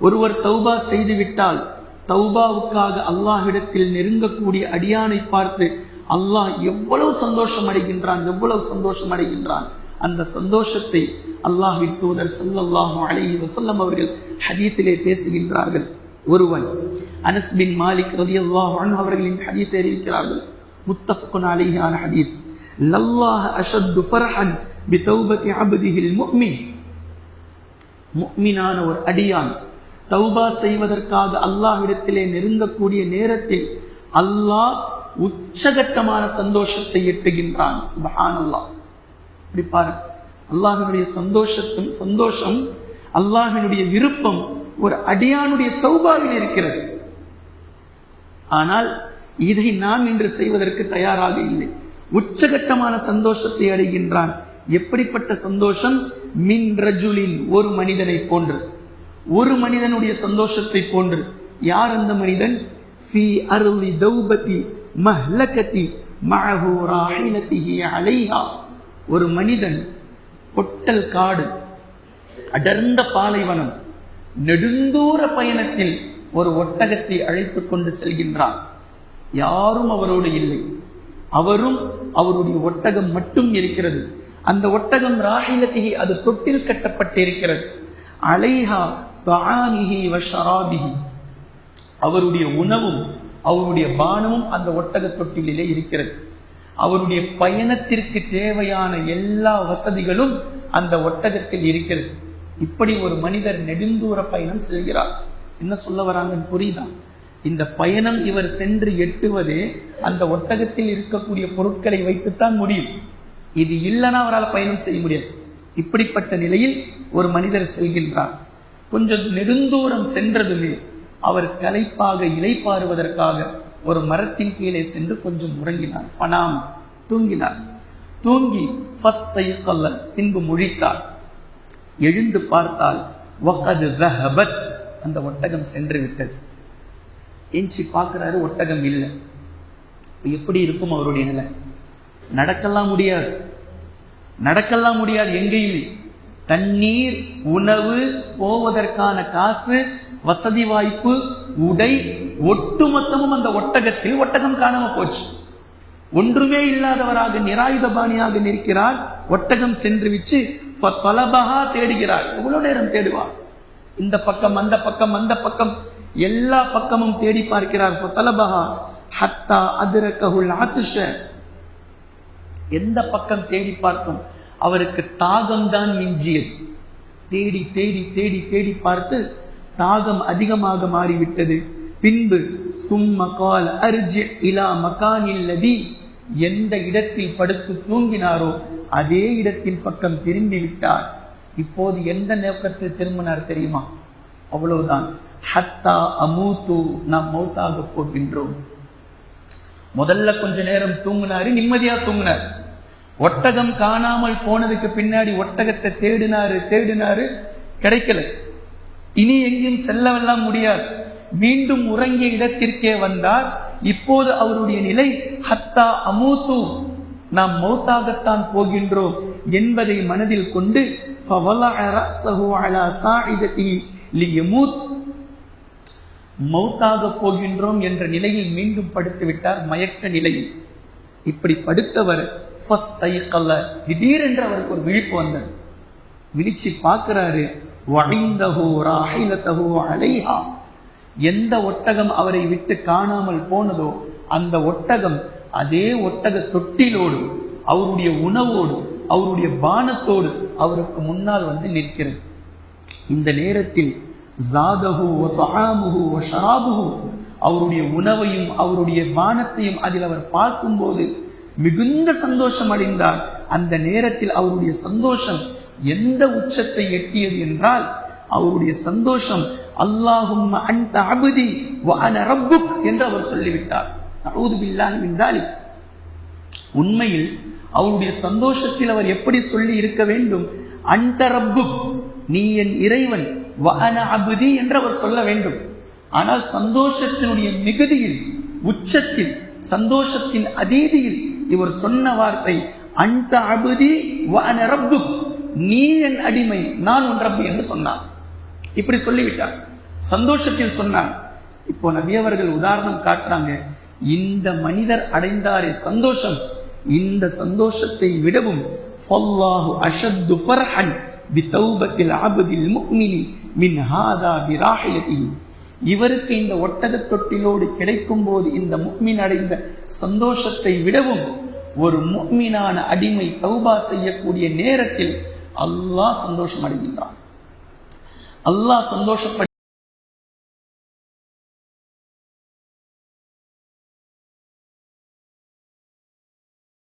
ஒருவர் தௌபா செய்து விட்டால் தௌபாவுக்காக அல்லாஹிடத்தில் நெருங்கக்கூடிய அடியானை பார்த்து அல்லாஹ் எவ்வளவு சந்தோஷம் அடைகின்றான் எவ்வளவு சந்தோஷம் அடைகின்றான் அந்த சந்தோஷத்தை அல்லாஹின் தூதர் சல்லாஹு அலி வசல்லம் அவர்கள் ஹதீத்திலே பேசுகின்றார்கள். ஒருவன் அனஸ் பின் மாலிக் ரதி அல்லாஹ் அவர்களின் ஹதீத் அறிவிக்கிறார்கள். முத்தஃபுன் அலிஹான ஹதீத் லல்லாஹ் அஷத்து ஃபர்ஹன் பிதௌபதி அபுதிஹில் முக்மின் முக்மினான ஒரு அடியான் தௌபா செய்வதற்காக அல்லாஹ்விடத்திலே நெருங்கக்கூடிய நேரத்தில் அல்லாஹ் உச்சகட்டமான சந்தோஷத்தை எட்டுகின்றான். சுபஹான் அல்லாஹ் இப்படி பாருங்க அல்லாஹினுடைய சந்தோஷத்தும் சந்தோஷம் அல்லாஹினுடைய விருப்பம் ஒரு அடியானுடைய தௌபாவில் இருக்கிறது. ஆனால் இதை நாம் இன்று செய்வதற்கு தயாராக இல்லை. உச்சகட்டமான சந்தோஷத்தை அடைகின்றான். எப்படிப்பட்ட சந்தோஷம்? மின் ரஜுலின் ஒரு மனிதனை போன்றது ஒரு மனிதனுடைய சந்தோஷத்தை போன்று. யார் அந்த மனிதன்? ஃபி அருளி தௌபதி மஹ்லகதி மஅஹு ராஹிலதிஹி அலைஹா. ஒரு மனிதன் பொட்டல் காடு அடர்ந்த பாலைவனம் நெடுந்தூர பயணத்தில் ஒரு ஒட்டகத்தை அழைத்துக் கொண்டு செல்கின்றான். யாரும் அவரோடு இல்லை. அவரும் அவருடைய ஒட்டகம் மட்டும் இருக்கிறது. அந்த ஒட்டகம் ராஹிலத்திகி அது தொட்டில் கட்டப்பட்டிருக்கிறது. அலைஹா தானிஹி வஷராபிஹி அவருடைய உணவும் அவருடைய பானமும் அந்த ஒட்டக தொட்டிலே இருக்கிறது. அவருடைய பயணத்திற்கு தேவையான எல்லா வசதிகளும் அந்த ஒட்டகத்தில் இருக்கிறது. இப்படி ஒரு மனிதர் நெடுந்தூர பயணம் செல்கிறார் என்ன சொல்ல வராங்கன்னு புரியுதா? இந்த பயணம் இவர் சென்று எட்டுவது அந்த ஒட்டகத்தில் இருக்கக்கூடிய பொருட்களை வைத்துத்தான் முடியும். இது இல்லைன்னா அவரால் பயணம் செய்ய முடியாது. இப்படிப்பட்ட நிலையில் ஒரு மனிதர் செல்கின்றார். கொஞ்சம் நெடுந்தூரம் சென்றதுமே அவர் களைப்பாக இலைப்பாறுவதற்காக ஒரு மரத்தின் கீழே சென்று கொஞ்சம் உறங்கினார். ஃபனாம் தூங்கினார். தூங்கி ஃபஸ்ட் கல்ல பின்பு முழித்தார். எழுந்து பார்த்தால் அந்த ஒட்டகம் சென்று விட்டது. எஞ்சி பார்க்கிறாரு ஒட்டகம் இல்லை. எப்படி இருக்கும் அவருடைய நிலை? நடக்கலாம் முடியாது. நடக்கலாம் முடியாது எங்கேயுமே. தண்ணீர் உணவு போவதற்கான காசு வசதி வாய்ப்பு உடை ஒட்டுமொத்தமும் அந்த ஒட்டகத்தில் ஒட்டகம் காணாம போச்சு. ஒன்றுமே இல்லாதவராக நிராயுதபாணியாக நிற்கிறார். ஒட்டகம் சென்று வச்சு பலபகா தேடுகிறார். எவ்வளவு நேரம் தேடுவார் இந்த பக்கம் அந்த பக்கம் அந்த பக்கம். எல்லா பக்கமும் தேடி பார்க்கிறார். பலபகா ஹத்தா அதிரக்ககுல் ஆத்துஷ எந்த பக்கம் தேடி பார்க்கும்? அவருக்கு தாகம்தான் மிஞ்சியது. தேடி தேடி தேடி தேடி பார்த்து தாகம் அதிகமாக மாறிவிட்டது. பின்பு சும்ம கால் அர்ஜி இலா மகானில்லதி எந்த இடத்தில் படுத்து தூங்கினாரோ அதே இடத்தின் பக்கம் திரும்பி விட்டார். இப்போது எந்த நோக்கத்தில் திரும்பினார் தெரியுமா? அவ்வளவுதான். ஹத்தா அமூத்து நாம் மௌத்தாக போகின்றோம் முதல்ல கொஞ்ச நேரம் தூங்கினாரு நிம்மதியா தூங்கினார். ஒட்டகம் காணாமல் போனதுக்கு பின்னாடி ஒட்டகத்தை தேடினாரு தேடினாரு கிடைக்கல. இனி எங்கேயும் செல்லவெல்லாம் முடியாது. மீண்டும் உறங்கிய இடத்திற்கே வந்தார். இப்போது அவருடைய நிலை ஹத்தா அமூத்து நாம் மௌத்தாகத்தான் போகின்றோம் என்பதை மனதில் கொண்டு மௌத்தாக போகின்றோம் என்ற நிலையில் மீண்டும் படுத்துவிட்டார் மயக்க நிலையில். இப்படி படுத்தவர் ஃபஸ்ட் தைக்கல்ல. திடீரென்று அவருக்கு ஒரு விழிப்பு வந்தது. விழிச்சு பார்க்கிறாரு வழிந்தஹோ ராஹிலத்தஹோ அலைஹா. எந்த ஒட்டகம் அவரை விட்டு காணாமல் போனதோ அந்த ஒட்டகம் அதே ஒட்டக தொட்டிலோடு அவருடைய உணவோடு அவருடைய பானத்தோடு அவருக்கு முன்னால் வந்து நிற்கிறது. இந்த நேரத்தில் ஜாதகு வ அவருடைய உணவையும் அவருடைய வானத்தையும் அதில் அவர் பார்க்கும்போது மிகுந்த சந்தோஷம் அடைந்தார். அந்த நேரத்தில் அவருடைய சந்தோஷம் எந்த உச்சத்தை எட்டியது என்றால் அவருடைய சந்தோஷம் அல்லாஹும் அன்த அபுதி ரப்புக் என்று அவர் சொல்லிவிட்டார். உண்மையில் அவருடைய சந்தோஷத்தில் அவர் எப்படி சொல்லி இருக்க வேண்டும்? அன்ட ரப்புக் நீ என் இறைவன் அபுதி என்று அவர் சொல்ல வேண்டும். ஆனால் சந்தோஷத்தினுடைய மிகுதியில் உச்சத்தில் சந்தோஷத்தின் அதீதியில் இவர் சொன்ன வார்த்தை அந்த அபுதி வஅன நீ என் அடிமை நான் உன் ரப்பு என்று சொன்னார் இப்படி சொல்லிவிட்டார். சந்தோஷத்தில் சொன்னார். இப்போ நபி அவர்கள் உதாரணம் காட்டுறாங்க. இந்த மனிதர் அடைந்தாரே சந்தோஷம். இந்த சந்தோஷத்தை விடவும் ஃபல்லாஹு அஷத்து ஃபர்ஹன் பித்தௌபத்தில் அபுதில் முக்மினி மின் ஹாதா பிராஹிலதிஹி இவருக்கு இந்த ஒட்டக தொட்டிலோடு கிடைக்கும் போது இந்த முக்மின் அடைந்த சந்தோஷத்தை விடவும் ஒரு முக்மீனான அடிமை தௌபா செய்யக்கூடிய நேரத்தில் அல்லாஹ் சந்தோஷம் அடைகின்றான் அல்லாஹ் சந்தோஷப்படுகிறான்